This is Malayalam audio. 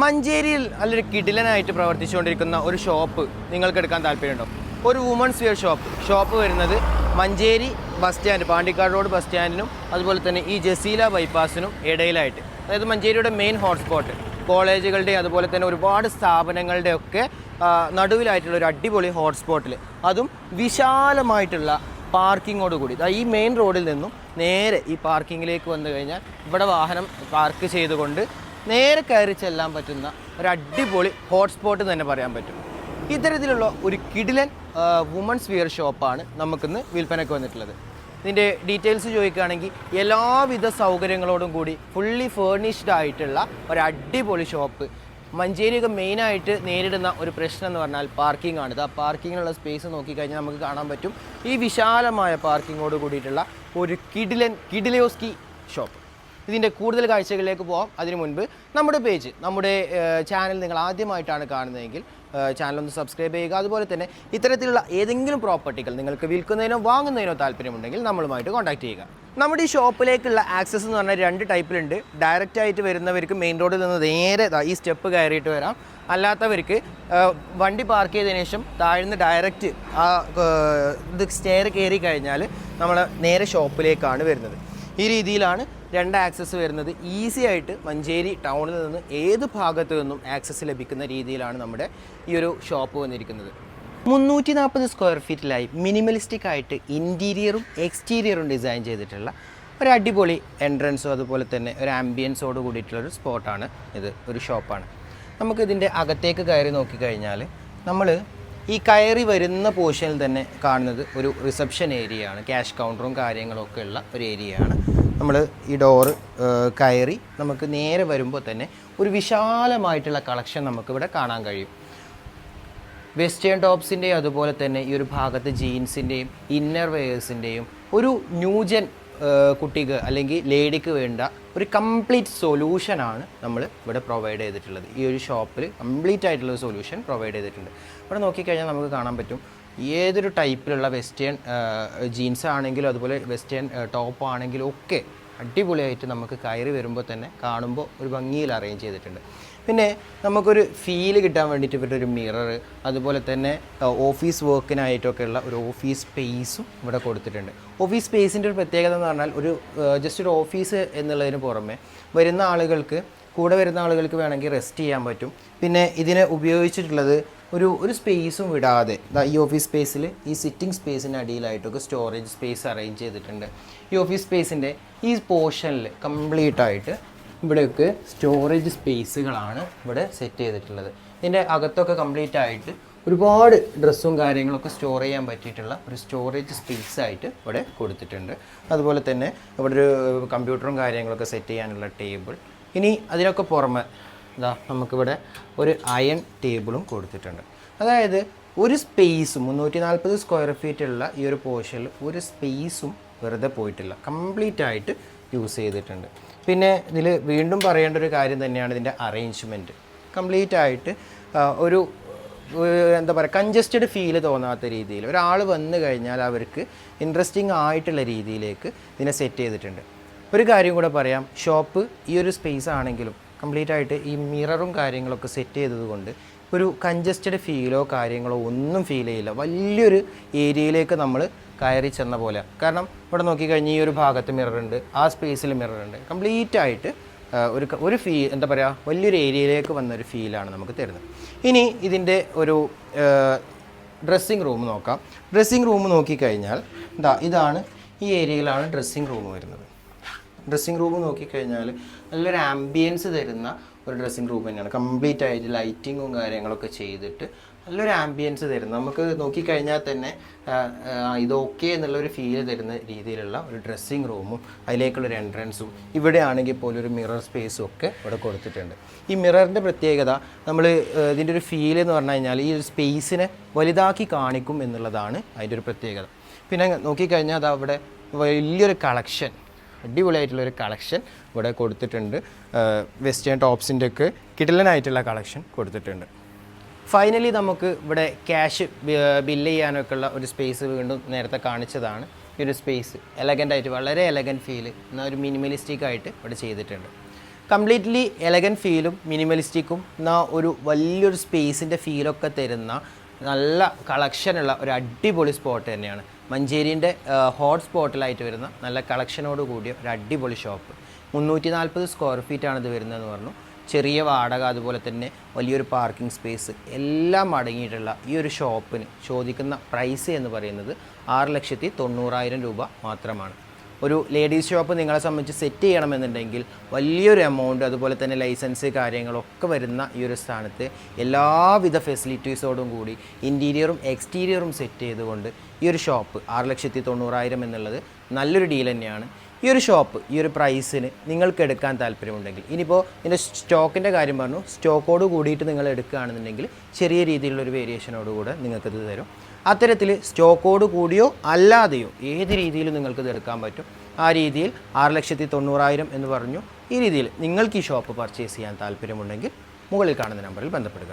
മഞ്ചേരിയിൽ നല്ലൊരു കിടിലനായിട്ട് പ്രവർത്തിച്ചുകൊണ്ടിരിക്കുന്ന ഒരു ഷോപ്പ് നിങ്ങൾക്ക് എടുക്കാൻ താല്പര്യമുണ്ടോ? ഒരു വുമൺസ് വെയർ ഷോപ്പ് ഷോപ്പ് വരുന്നത് Manjeri bus stand Pandikkad road bus സ്റ്റാൻഡിനും അതുപോലെ തന്നെ ഈ ജസീല ബൈപ്പാസിനും ഇടയിലായിട്ട്. അതായത് മഞ്ചേരിയുടെ മെയിൻ ഹോട്ട്സ്പോട്ട് കോളേജുകളുടെ അതുപോലെ തന്നെ ഒരുപാട് സ്ഥാപനങ്ങളുടെ ഒക്കെ നടുവിലായിട്ടുള്ള ഒരു അടിപൊളി ഹോട്ട്സ്പോട്ടിൽ അതും വിശാലമായിട്ടുള്ള പാർക്കിങ്ങോട് കൂടി. ഈ മെയിൻ റോഡിൽ നിന്നും നേരെ ഈ പാർക്കിങ്ങിലേക്ക് വന്നു കഴിഞ്ഞാൽ ഇവിടെ വാഹനം പാർക്ക് ചെയ്തുകൊണ്ട് നേരെ കയറി ചെല്ലാൻ പറ്റുന്ന ഒരു അടിപൊളി ഹോട്ട്സ്പോട്ട് തന്നെ പറയാൻ പറ്റും. ഇത്തരത്തിലുള്ള ഒരു കിടിലൻ വുമൺസ് വിയർ ഷോപ്പാണ് നമുക്കിന്ന് വിൽപ്പനയ്ക്ക് വന്നിട്ടുള്ളത്. ഇതിന്റെ ഡീറ്റെയിൽസ് ചോദിക്കുകയാണെങ്കിൽ എല്ലാവിധ സൗകര്യങ്ങളോടും കൂടി ഫുള്ളി ഫേർണിഷ്ഡ് ആയിട്ടുള്ള ഒരു അടിപൊളി ഷോപ്പ് മഞ്ചേരിയൊക്കെ മെയിനായിട്ട് നേരിടുന്ന ഒരു പ്രശ്നം എന്ന് പറഞ്ഞാൽ പാർക്കിംഗ് ആണ്. ആ പാർക്കിങ്ങിനുള്ള സ്പേസ് നോക്കിക്കഴിഞ്ഞാൽ നമുക്ക് കാണാൻ പറ്റും ഈ വിശാലമായ പാർക്കിങ്ങോട് കൂടിയിട്ടുള്ള ഒരു കിഡിലൻ കിഡിലോസ്കി ഷോപ്പ് ഇതിന്റെ കൂടുതൽ കാഴ്ചകളിലേക്ക് പോകാം അതിനു മുൻപ് നമ്മുടെ പേജ് നമ്മുടെ ചാനൽ നിങ്ങൾ ആദ്യമായിട്ടാണ് കാണുന്നതെങ്കിൽ ചാനൽ ഒന്ന് സബ്സ്ക്രൈബ് ചെയ്യുക. അതുപോലെ തന്നെ ഇത്തരത്തിലുള്ള ഏതെങ്കിലും പ്രോപ്പർട്ടികൾ നിങ്ങൾക്ക് വിൽക്കുന്നതിനോ വാങ്ങുന്നതിനോ താല്പര്യമുണ്ടെങ്കിൽ നമ്മളുമായിട്ട് കോൺടാക്ട് ചെയ്യുക. നമ്മുടെ ഈ ഷോപ്പിലേക്കുള്ള ആക്സസ് എന്ന് പറഞ്ഞാൽ രണ്ട് ടൈപ്പിലുണ്ട് ഡയറക്റ്റ് ആയിട്ട് വരുന്നവർക്ക് മെയിൻ റോഡിൽ നിന്ന് നേരെ ഈ സ്റ്റെപ്പ് കയറിയിട്ട് വരാം. അല്ലാത്തവർക്ക് വണ്ടി പാർക്ക് ചെയ്തതിനു ശേഷം താഴ്ന്ന് ഡയറക്റ്റ് ആ, ഇത് സ്റ്റെയർ കയറി കഴിഞ്ഞാൽ നമ്മൾ നേരെ ഷോപ്പിലേക്കാണ് വരുന്നത്. ഈ രീതിയിലാണ് രണ്ട് ആക്സസ് വരുന്നത് ഈസി ആയിട്ട് മഞ്ചേരി ടൗണിൽ നിന്ന് ഏത് ഭാഗത്തു നിന്നും ആക്സസ് ലഭിക്കുന്ന രീതിയിലാണ് നമ്മുടെ ഈ ഒരു ഷോപ്പ് വന്നിരിക്കുന്നത്. മുന്നൂറ്റി നാൽപ്പത് സ്ക്വയർ ഫീറ്റിലായി മിനിമലിസ്റ്റിക് ആയിട്ട് ഇന്റീരിയറും എക്സ്റ്റീരിയറും ഡിസൈൻ ചെയ്തിട്ടുള്ള ഒരു അടിപൊളി എൻട്രൻസും അതുപോലെ തന്നെ ഒരു ആംബിയൻസോട് കൂടിയിട്ടുള്ളൊരു സ്പോട്ടാണ് ഇത് ഒരു ഷോപ്പാണ് നമുക്കിതിന്റെ അകത്തേക്ക് കയറി നോക്കിക്കഴിഞ്ഞാൽ നമ്മൾ ഈ കയറി വരുന്ന പോർഷനിൽ തന്നെ കാണുന്നത് ഒരു റിസപ്ഷൻ ഏരിയയാണ് ക്യാഷ് കൗണ്ടറും കാര്യങ്ങളൊക്കെ ഉള്ള ഒരു ഏരിയയാണ് നമ്മൾ ഈ ഡോറ് കയറി നമുക്ക് നേരെ വരുമ്പോൾ തന്നെ ഒരു വിശാലമായിട്ടുള്ള കളക്ഷൻ നമുക്കിവിടെ കാണാൻ കഴിയും. വെസ്റ്റേൺ ടോപ്സിന്റെയും അതുപോലെ തന്നെ ഈ ഒരു ഭാഗത്ത് ജീൻസിന്റെയും ഇന്നർ വെയേഴ്സിന്റെയും ഒരു ന്യൂജൻ കുട്ടിക്ക് അല്ലെങ്കിൽ ലേഡിക്ക് വേണ്ട ഒരു കംപ്ലീറ്റ് സൊല്യൂഷനാണ് നമ്മൾ ഇവിടെ പ്രൊവൈഡ് ചെയ്തിട്ടുള്ളത്. ഈ ഒരു ഷോപ്പിൽ കംപ്ലീറ്റ് ആയിട്ടുള്ള സൊല്യൂഷൻ പ്രൊവൈഡ് ചെയ്തിട്ടുണ്ട്. ഇവിടെ നോക്കിക്കഴിഞ്ഞാൽ നമുക്ക് കാണാൻ പറ്റും ഏതൊരു ടൈപ്പിലുള്ള വെസ്റ്റേൺ ജീൻസ് ആണെങ്കിലും അതുപോലെ വെസ്റ്റേൺ ടോപ്പ് ആണെങ്കിലും ഒക്കെ അടിപൊളിയായിട്ട് നമുക്ക് കയറി വരുമ്പോൾ തന്നെ കാണുമ്പോൾ ഒരു ഭംഗിയിൽ അറേഞ്ച് ചെയ്തിട്ടുണ്ട്. പിന്നെ നമുക്കൊരു ഫീൽ കിട്ടാൻ വേണ്ടിയിട്ട് ഇവരുടെ ഒരു മിറർ അതുപോലെ തന്നെ ഓഫീസ് വർക്കിനായിട്ടൊക്കെ ഉള്ള ഒരു ഓഫീസ് സ്പേസും ഇവിടെ കൊടുത്തിട്ടുണ്ട്. ഓഫീസ് സ്പേസിന്റെ ഒരു പ്രത്യേകത എന്ന് പറഞ്ഞാൽ ഒരു ജസ്റ്റ് ഒരു ഓഫീസ് എന്നുള്ളതിന് പുറമെ വരുന്ന ആളുകൾക്ക് കൂടെ വരുന്ന ആളുകൾക്ക് വേണമെങ്കിൽ റെസ്റ്റ് ചെയ്യാൻ പറ്റും. പിന്നെ ഇതിനെ ഉപയോഗിച്ചിട്ടുള്ളത് ഒരു ഒരു സ്പേസും വിടാതെ. ഈ ഓഫീസ് സ്പേസിൽ ഈ സിറ്റിംഗ് സ്പേസിന് അടിയിലായിട്ടൊക്കെ സ്റ്റോറേജ് സ്പേസ് അറേഞ്ച് ചെയ്തിട്ടുണ്ട്. ഈ ഓഫീസ് സ്പേസിന്റെ ഈ പോർഷനിൽ കംപ്ലീറ്റ് ആയിട്ട് ഇവിടെയൊക്കെ സ്റ്റോറേജ് സ്പേസുകളാണ് ഇവിടെ സെറ്റ് ചെയ്തിട്ടുള്ളത്. ഇതിന്റെ അകത്തൊക്കെ കംപ്ലീറ്റ് ആയിട്ട് ഒരുപാട് ഡ്രസ്സും കാര്യങ്ങളൊക്കെ സ്റ്റോർ ചെയ്യാൻ പറ്റിയിട്ടുള്ള ഒരു സ്റ്റോറേജ് സ്പേസ് ആയിട്ട് ഇവിടെ കൊടുത്തിട്ടുണ്ട്. അതുപോലെ തന്നെ ഇവിടെ ഒരു കമ്പ്യൂട്ടറും കാര്യങ്ങളൊക്കെ സെറ്റ് ചെയ്യാനുള്ള ടേബിൾ ഇനി അതിനൊക്കെ പുറമെ ഇതാ നമുക്കിവിടെ ഒരു അയൺ ടേബിളും കൊടുത്തിട്ടുണ്ട്. അതായത് ഒരു സ്പേസും മുന്നൂറ്റി നാൽപ്പത് സ്ക്വയർ ഫീറ്റ് ഉള്ള ഈ ഒരു പോർഷനിൽ ഒരു സ്പേസും വെറുതെ പോയിട്ടില്ല. കംപ്ലീറ്റ് ആയിട്ട് യൂസ് ചെയ്തിട്ടുണ്ട്. പിന്നെ ഇതിൽ വീണ്ടും പറയേണ്ട ഒരു കാര്യം തന്നെയാണ് ഇതിന്റെ അറേഞ്ച്മെന്റ് കംപ്ലീറ്റ് ആയിട്ട് ഒരു ഒരു എന്താ പറയുക കൺജസ്റ്റഡ് ഫീൽ തോന്നാത്ത രീതിയിൽ ഒരാൾ വന്നു കഴിഞ്ഞാൽ അവർക്ക് ഇൻട്രസ്റ്റിംഗ് ആയിട്ടുള്ള രീതിയിലേക്ക് ഇതിനെ സെറ്റ് ചെയ്തിട്ടുണ്ട്. ഒരു കാര്യം കൂടെ പറയാം. ഷോപ്പ് ഈ ഒരു സ്പേസ് ആണെങ്കിലും കംപ്ലീറ്റ് ആയിട്ട് ഈ മിററും കാര്യങ്ങളൊക്കെ സെറ്റ് ചെയ്തതുകൊണ്ട് ഒരു കൺജസ്റ്റഡ് ഫീലോ കാര്യങ്ങളോ ഒന്നും ഫീൽ ചെയ്യില്ല. വലിയൊരു ഏരിയയിലേക്ക് നമ്മൾ കയറി ചെന്ന പോലെ. കാരണം ഇവിടെ നോക്കിക്കഴിഞ്ഞാൽ ഈ ഒരു ഭാഗത്ത് മിററുണ്ട് ആ സ്പേസിൽ മിററുണ്ട് കംപ്ലീറ്റ് ആയിട്ട് ഒരു ഒരു ഫീ എന്താ പറയുക വലിയൊരു ഏരിയയിലേക്ക് വന്ന ഒരു ഫീലാണ് നമുക്ക് തരുന്നത്. ഇനി ഇതിന്റെ ഒരു ഡ്രസ്സിങ് റൂം നോക്കാം. ഡ്രസ്സിങ് റൂം നോക്കിക്കഴിഞ്ഞാൽ ഇതാ ഇതാണ് ഈ ഏരിയയിലാണ് ഡ്രസ്സിങ് റൂം വരുന്നത്. ഡ്രസ്സിങ് റൂം നോക്കിക്കഴിഞ്ഞാൽ നല്ലൊരു ആംബിയൻസ് തരുന്ന ഒരു ഡ്രസ്സിങ് റൂം തന്നെയാണ്. കംപ്ലീറ്റ് ആയിട്ട് ലൈറ്റിങ്ങും കാര്യങ്ങളൊക്കെ ചെയ്തിട്ട് നല്ലൊരു ആംബിയൻസ് തരുന്ന നമുക്ക് നോക്കിക്കഴിഞ്ഞാൽ തന്നെ ഇതൊക്കെ എന്നുള്ളൊരു ഫീൽ തരുന്ന രീതിയിലുള്ള ഒരു ഡ്രസ്സിങ് റൂമും അതിലേക്കുള്ളൊരു എൻട്രൻസും ഇവിടെ ആണെങ്കിൽ പോലും ഒരു മിറർ സ്പേസും ഒക്കെ ഇവിടെ കൊടുത്തിട്ടുണ്ട്. ഈ മിററിന്റെ പ്രത്യേകത നമ്മൾ ഇതിന്റെ ഒരു ഫീൽ എന്ന് പറഞ്ഞു കഴിഞ്ഞാൽ ഈ ഒരു സ്പേസിനെ വലുതാക്കി കാണിക്കും എന്നുള്ളതാണ് അതിന്റെ ഒരു പ്രത്യേകത. പിന്നെ നോക്കിക്കഴിഞ്ഞാൽ അത് അവിടെ വലിയൊരു കളക്ഷൻ അടിപൊളിയായിട്ടുള്ള ഒരു കളക്ഷൻ ഇവിടെ കൊടുത്തിട്ടുണ്ട്. വെസ്റ്റേൺ ടോപ്സിന്റെ ഒക്കെ കിടിലനായിട്ടുള്ള കളക്ഷൻ കൊടുത്തിട്ടുണ്ട്. ഫൈനലി നമുക്ക് ഇവിടെ ക്യാഷ് ബില്ല് ചെയ്യാനൊക്കെ ഉള്ള ഒരു സ്പേസ് വീണ്ടും നേരത്തെ കാണിച്ചതാണ്. ഈ ഒരു സ്പേസ് എലഗന്റ് ആയിട്ട് വളരെ എലഗന്റ് ഫീൽ എന്നാൽ ഒരു മിനിമലിസ്റ്റിക് ആയിട്ട് ഇവിടെ ചെയ്തിട്ടുണ്ട്. കംപ്ലീറ്റ്ലി എലഗൻ ഫീലും മിനിമലിസ്റ്റിക്കും എന്നാൽ ഒരു വലിയൊരു സ്പേസിന്റെ ഫീലൊക്കെ തരുന്ന നല്ല കളക്ഷനുള്ള ഒരു അടിപൊളി സ്പോട്ട് തന്നെയാണ്. മഞ്ചേരിന്റെ ഹോട്ട് സ്പോട്ടിലായിട്ട് വരുന്ന നല്ല കളക്ഷനോട് കൂടിയ ഒരു അടിപൊളി ഷോപ്പ് മുന്നൂറ്റി നാൽപ്പത് സ്ക്വയർ ഫീറ്റാണ് ഇത് വരുന്നതെന്ന് പറഞ്ഞു. ചെറിയ വാടക അതുപോലെ തന്നെ വലിയൊരു പാർക്കിംഗ് സ്പേസ് എല്ലാം അടങ്ങിയിട്ടുള്ള ഈ ഒരു ഷോപ്പിന് ചോദിക്കുന്ന പ്രൈസ് എന്ന് പറയുന്നത് ആറ് ലക്ഷത്തി തൊണ്ണൂറായിരം രൂപ മാത്രമാണ്. ഒരു ലേഡീസ് ഷോപ്പ് നിങ്ങളെ സംബന്ധിച്ച് സെറ്റ് ചെയ്യണമെന്നുണ്ടെങ്കിൽ വലിയൊരു എമൗണ്ട് അതുപോലെ തന്നെ ലൈസൻസ് കാര്യങ്ങളൊക്കെ വരുന്ന ഈ ഒരു സ്ഥാനത്ത് എല്ലാവിധ ഫെസിലിറ്റീസോടും കൂടി ഇന്റീരിയറും എക്സ്റ്റീരിയറും സെറ്റ് ചെയ്തുകൊണ്ട് ഈ ഒരു ഷോപ്പ് ആറ് ലക്ഷത്തി തൊണ്ണൂറായിരം എന്നുള്ളത് നല്ലൊരു ഡീൽ തന്നെയാണ്. ഈ ഒരു ഷോപ്പ് ഈ ഒരു പ്രൈസിന് നിങ്ങൾക്ക് എടുക്കാൻ താല്പര്യമുണ്ടെങ്കിൽ ഇനിയിപ്പോൾ ഇതിന്റെ സ്റ്റോക്കിന്റെ കാര്യം പറഞ്ഞു സ്റ്റോക്കോട് കൂടിയിട്ട് നിങ്ങൾ എടുക്കുകയാണെന്നുണ്ടെങ്കിൽ ചെറിയ രീതിയിലുള്ള രീതിയിലുള്ളൊരു വേരിയേഷനോടുകൂടെ നിങ്ങൾക്കിത് തരും. അത്തരത്തിൽ സ്റ്റോക്കോട് കൂടിയോ അല്ലാതെയോ ഏത് രീതിയിലും നിങ്ങൾക്ക് എടുക്കാൻ പറ്റും. ആ രീതിയിൽ ആറ് ലക്ഷത്തി തൊണ്ണൂറായിരം എന്ന് പറഞ്ഞു. ഈ രീതിയിൽ നിങ്ങൾക്ക് ഈ ഷോപ്പ് പർച്ചേസ് ചെയ്യാൻ താല്പര്യമുണ്ടെങ്കിൽ മുകളിൽ കാണുന്ന നമ്പറിൽ ബന്ധപ്പെടുക.